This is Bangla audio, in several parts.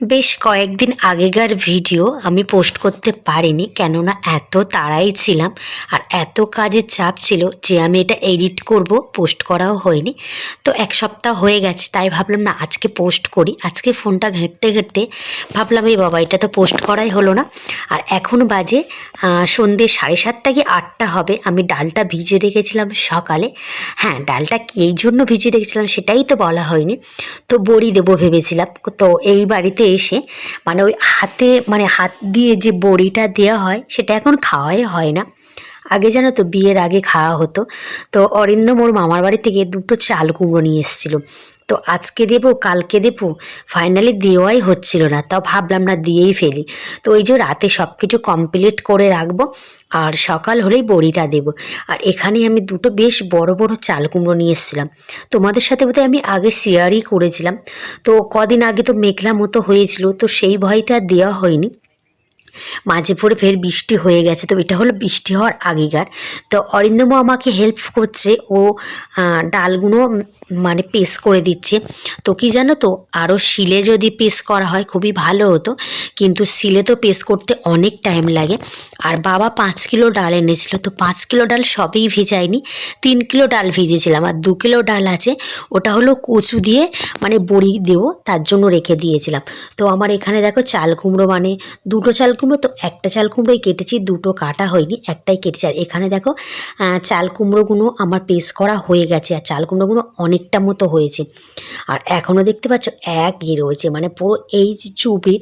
বেশ কয়েকদিন আগেকার ভিডিও আমি পোস্ট করতে পারিনি, কেননা এত তাড়াই ছিলাম আর এত কাজের চাপ ছিল যে আমি এটা এডিট করব, পোস্ট করাও হয়নি। তো এক সপ্তাহ হয়ে গেছে, তাই ভাবলাম না আজকে পোস্ট করি। আজকে ফোনটা ঘেঁটতে ঘেঁটতে ভাবলাম, এই বাবা, এটা তো পোস্ট করাই হলো না। আর এখন বাজে সন্ধ্যে সাড়ে সাতটা কি আটটা হবে, আমি ডালটা ভিজে রেখেছিলাম সকালে। হ্যাঁ ডালটা কি এই জন্য ভিজে রেখেছিলাম সেটাই তো বলা হয়নি। তো বড়ি দেবো ভেবেছিলাম। তো এই বাড়িতে এসে মানে ওই হাতে মানে হাত দিয়ে যে বড়িটা দেওয়া হয়, সেটা এখন খাওয়াই হয় না। আগে জানো তো বিয়ের আগে খাওয়া হতো। তো অরিন্দম ওর মামার বাড়ি থেকে দুটো চাল কুমড়ো নিয়ে এসেছিল। তো আজকে দেবো, কালকে দেবো ফাইনালি দেওয়াই হচ্ছিল না, তাও ভাবলাম না দিয়েই ফেলি। তো ওই যে রাতে সব কিছু কমপ্লিট করে রাখব, আর সকাল হলেই বড়িটা দেবো। আর এখানে আমি দুটো বেশ বড় বড় চাল কুমড়ো নিয়ে এসেছিলাম। তোমাদের সাথে বোধহয় আমি আগে শেয়ারই করেছিলাম। তো কদিন আগে তো মেঘলা মতো হয়েছিল, তো সেই ভয়তে আর দেওয়া হয়নি। মাঝে পড়ে ফের বৃষ্টি হয়ে গেছে তো এটা হলো বৃষ্টি হওয়ার আগেকার। তো অরিন্দমও আমাকে হেল্প করছে, ও ডালগুলো মানে পেস করে দিচ্ছে। তো কি জানো তো আরও শিলে যদি পেস করা হয় খুবই ভালো হতো, কিন্তু শিলে তো পেস করতে অনেক টাইম লাগে। আর বাবা পাঁচ কিলো ডাল এনেছিল, তো পাঁচ কিলো ডাল সবই ভিজাইনি তিন কিলো ডাল ভিজেছিলাম। আর দু কিলো ডাল আছে, ওটা হলো কচু দিয়ে মানে বড়ি দেবো, তার জন্য রেখে দিয়েছিলাম। তো আমার এখানে দেখো চাল কুমড়ো মানে দুটো চাল কুমড়ো তো একটা চাল কুমড়োই কেটেছি, দুটো কাটা হয়নি, একটাই কেটেছি। আর এখানে দেখো চাল কুমড়োগুলো আমার পেস করা হয়ে গেছে, আর চাল কুমড়োগুলো অনেকটা মতো হয়েছে। আর এখনও দেখতে পাচ্ছ, এক ইয়ে রয়েছে মানে পুরো এই যে চুবড়ির,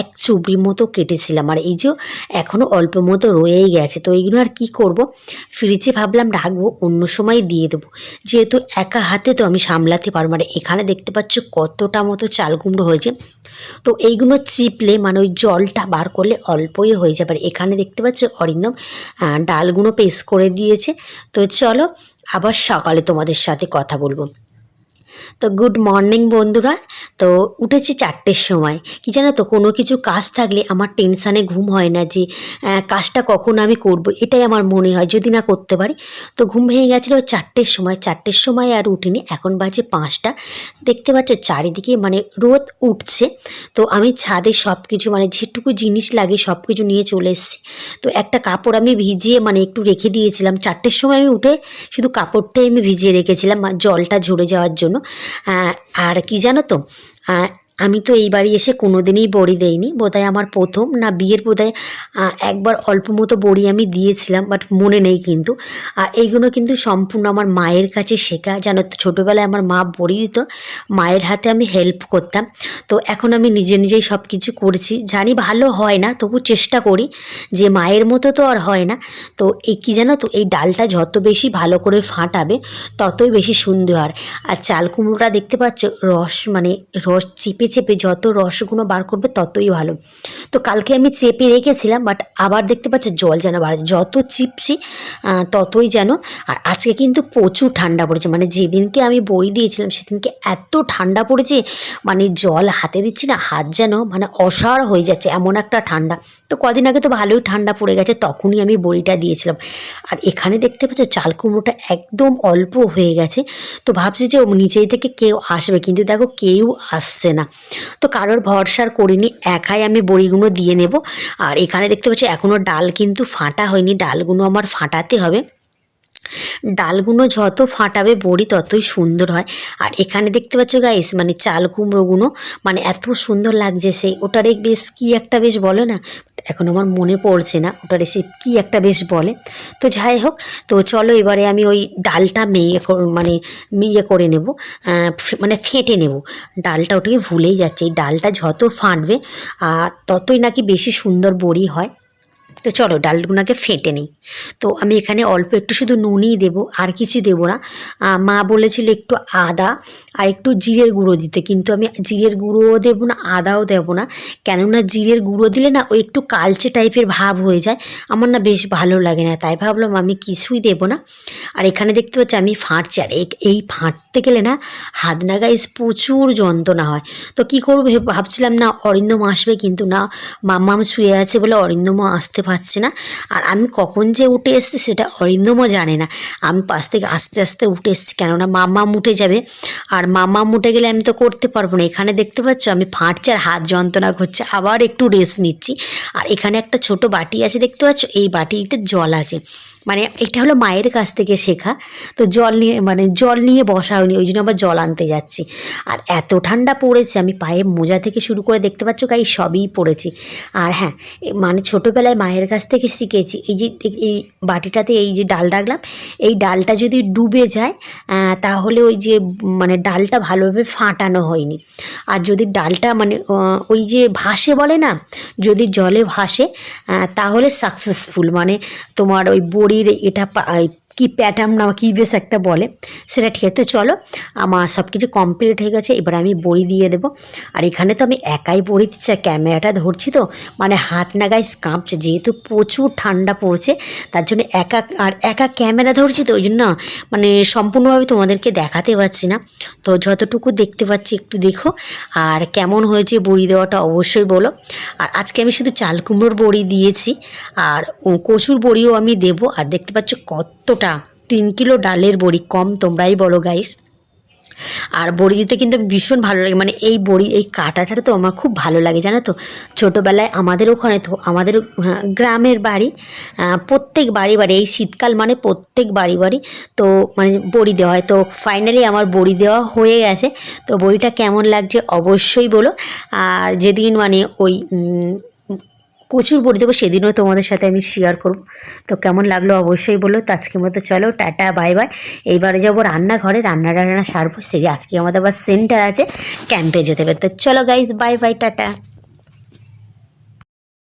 এক চুবড়ির মতো কেটেছিলাম। আর এই যে এখনও অল্প মতো রয়েই গেছে, তো এইগুলো আর কি করব? ফ্রিজে ভাবলাম রাখব, অন্য সময় দিয়ে দেবো। যেহেতু একা হাতে তো আমি সামলাতে পারব মানে এখানে দেখতে পাচ্ছ কতটা মতো চাল কুমড়ো হয়েছে। তো এইগুলো চিপলে মানে ওই জলটা বার করলে অল্পই হয়ে যাবে। আর এখানে দেখতে পাচ্ছ অরিন্দম ডালগুলো পেস্ট করে দিয়েছে। তো চলো আবার সকালে তোমাদের সাথে কথা বলব। তো গুড মর্নিং বন্ধুরা। তো উঠেছি চারটের সময়। কি জানো তো, কোনো কিছু কাজ থাকলে আমার টেনশানে ঘুম হয় না যে কাজটা কখন আমি করব, এটাই আমার মনে হয়। যদি না করতে পারি, তো ঘুম ভেঙে গেছিল চারটের সময়। চারটের সময় আর উঠিনি। এখন বাজে পাঁচটা। দেখতে পাচ্ছ চারিদিকে মানে রোদ উঠছে। তো আমি ছাদে সব কিছু মানে যেটুকু জিনিস লাগে সব কিছু নিয়ে চলে এসেছি। তো একটা কাপড় আমি ভিজিয়ে মানে একটু রেখে দিয়েছিলাম। চারটের সময় আমি উঠে শুধু কাপড়টাই আমি ভিজিয়ে রেখেছিলাম জলটা ঝরে যাওয়ার জন্য। আর কি জানো তো? আমি তো এই বাড়ি এসে কোনো দিনই বড়ি দেইনি। বোধহয় আমার প্রথম। না, বিয়ের বোধহয় একবার অল্প মতো বড়ি আমি দিয়েছিলাম, বাট মনে নেই কিন্তু। আর এইগুলো কিন্তু সম্পূর্ণ আমার মায়ের কাছে শেখা। জানো তো, ছোটোবেলায় আমার মা বড়ি দিত। মায়ের হাতে আমি হেল্প করতাম। তো এখন আমি নিজে নিজেই সব কিছু করছি। জানি ভালো হয় না, তবু চেষ্টা করি যে মায়ের মতো তো আর হয় না। তো এই কী জানো তো, এই ডালটা যত বেশি ভালো করে ফাটাবে, ততই বেশি সুন্দর। আর চাল কুমড়োটা দেখতে পাচ্ছ, রস মানে রস চেপে চেপে যত রসগুলো বার করবে ততই ভালো। তো কালকে আমি চেপে রেখেছিলাম বাট আবার দেখতে পাচ্ছ জল যেন বাড়ে যত চিপছি ততই যেন, আর আজকে কিন্তু প্রচুর ঠান্ডা পড়েছে। মানে যেদিনকে আমি বড়ি দিয়েছিলাম, সেদিনকে এত ঠান্ডা পড়েছে মানে জল হাতে দিচ্ছি না, হাত যেন মানে অসাড় হয়ে যাচ্ছে, এমন একটা ঠান্ডা। তো কদিন আগে তো ভালোই ঠান্ডা পড়ে গেছে, তখনই আমি বড়িটা দিয়েছিলাম। আর এখানে দেখতে পাচ্ছ চাল কুমড়োটা একদম অল্প হয়ে গেছে। তো ভাবছি যে নিচেই থেকে কেউ আসবে, কিন্তু দেখো কেউ আসছে না। তো কারোর ভরসার করিনি, একাই আমি বড়িগুলো দিয়ে নেব। আর এখানে দেখতে পাচ্ছি এখনও ডাল কিন্তু ফাটা হয়নি, ডালগুলো আমার ফাটাতে হবে। ডালগুলো যত ফাটাবে বড়ি ততই সুন্দর হয়। আর এখানে দেখতে পাচ্ছ গাইস মানে চাল কুমড়োগুলো মানে এত সুন্দর লাগছে সেই, ওটার বেশ কী একটা বেশ বলে না? এখন আমার মনে পড়ছে না, ওটার সে কী একটা বেশ বলে। তো যাই হোক, তো চলো এবারে আমি ওই ডালটা মেয়ে মানে ইয়ে করে নেব মানে ফেটে নেব। ডালটা ওটাকে ভুলেই যাচ্ছে, এই ডালটা যত ফাটবে, আর ততই নাকি বেশি সুন্দর বড়ি হয়। তো চলো ডালগুলোকে ফেটে নিই। তো আমি এখানে অল্প একটু শুধু নুনই দেবো, আর কিছু দেবো না। মা বলেছিল একটু আদা আর একটু জিরের গুঁড়ো দিতে, কিন্তু আমি জিরের গুঁড়োও দেবো না, আদাও দেবো না। কেননা জিরের গুঁড়ো দিলে না ওই একটু কালচে টাইপের ভাব হয়ে যায়। আমার না বেশ ভালো লাগে না, তাই ভাবলাম আমি কিছুই দেবো না। আর এখানে দেখতে পাচ্ছি আমি ফাঁটছি, আর এই- ফাঁটতে গেলে না হাত নাগাইস প্রচুর যন্ত্রণা হয়। তো কি করব ভেব- ভাবছিলাম না অরিন্দম আসবে, কিন্তু না মাম্মাম শুয়ে আছে বলে অরিন্দমও আসতে পারছে না। আর আমি কখন যে উঠে এসেছি সেটা অরিন্দমও জানে না। আমি পাশ থেকে আস্তে আস্তে উঠে এসেছি কেননা মামা উঠে যাবে। আর মামা উঠে গেলে আমি তো করতে পারব না। এখানে দেখতে পাচ্ছ আমি ফাঁটছি আর হাত যন্ত্রণা করছে। আবার একটু রেস্ট নিচ্ছি। আর এখানে একটা ছোট বাটি আছে দেখতে পাচ্ছ? এই বাটিতে জল আছে। মানে এটা হলো মায়ের কাছ থেকে শেখা। তো জল নিয়ে মানে জল নিয়ে বসা হয়নি। ওই জন্য আবার জল আনতে যাচ্ছি। আর এত ঠান্ডা পড়েছে। আমি পায়ে মোজা থেকে শুরু করে দেখতে পাচ্ছ গাই সবই পড়েছি। আর হ্যাঁ মানে ছোটোবেলায় মায়ের কাছ থেকে শিখেছি। এই যে এই- বাটিটাতে এই যে ডাল ডাকলাম, এই ডালটা যদি ডুবে যায় তাহলে ওই যে মানে ডালটা ভালোভাবে ফাটানো হয়নি। আর যদি ডালটা মানে ওই যে ভাসে বলে না, যদি জলে ভাসে তাহলে সাকসেসফুল মানে তোমার ওই বড়ির এটা কি প্যাটার্ন না কি বেশ একটা বলে, সেটা ঠিক আছে। চলো, আমার সব কিছু কমপ্লিট হয়ে গেছে, এবার আমি বড়ি দিয়ে দেবো। আর এখানে তো আমি একাই বড়ি দিচ্ছি, আর ক্যামেরাটা ধরছি তো মানে হাত নাগায় কাঁপছে, যেহেতু প্রচুর ঠান্ডা পড়ছে, তার জন্য একা, আর একা ক্যামেরা ধরছি তো, ওই জন্য মানে সম্পূর্ণভাবে তোমাদেরকে দেখাতে পারছি না। তো যতটুকু দেখতে পাচ্ছি, একটু দেখো, আর কেমন হয়েছে বড়ি দেওয়াটা অবশ্যই বলো। আর আজকে আমি শুধু চাল কুমড়োর বড়ি দিয়েছি, আর কচুর বড়িও আমি দেবো, আর দেখতে পাচ্ছ কতটা তিন কিলো ডালের বড়ি কম তোমরাই বলো গাইস আর বড়ি দিতে কিন্তু ভীষণ ভালো লাগে। মানে এই বড়ি এই কাটাটা তো আমার খুব ভালো লাগে জানো তো? ছোটোবেলায় আমাদের ওখানে তো আমাদের হ্যাঁ, গ্রামের বাড়ি প্রত্যেক বাড়ি বাড়ি এই শীতকাল মানে প্রত্যেক বাড়ি বাড়ি তো মানে বড়ি দেওয়া হয়। তো ফাইনালি আমার বড়ি দেওয়া হয়ে গেছে। তো বড়িটা কেমন লাগছে অবশ্যই বলো। আর যেদিন মানে ওই প্রচুর বড়ি দেবো, সেদিনও তোমাদের সাথে আমি শেয়ার করব। তো কেমন লাগল অবশ্যই বলো, তো আজকের মতো চলো, টাটা বাই বাই এইবারে যাব রান্নাঘরে, রান্না টান্না সারবো, সেই আজকে আমাদের আবার সেন্টার আছে ক্যাম্পে যেতে হবে। তো চলো গাইজ বাই বাই টাটা।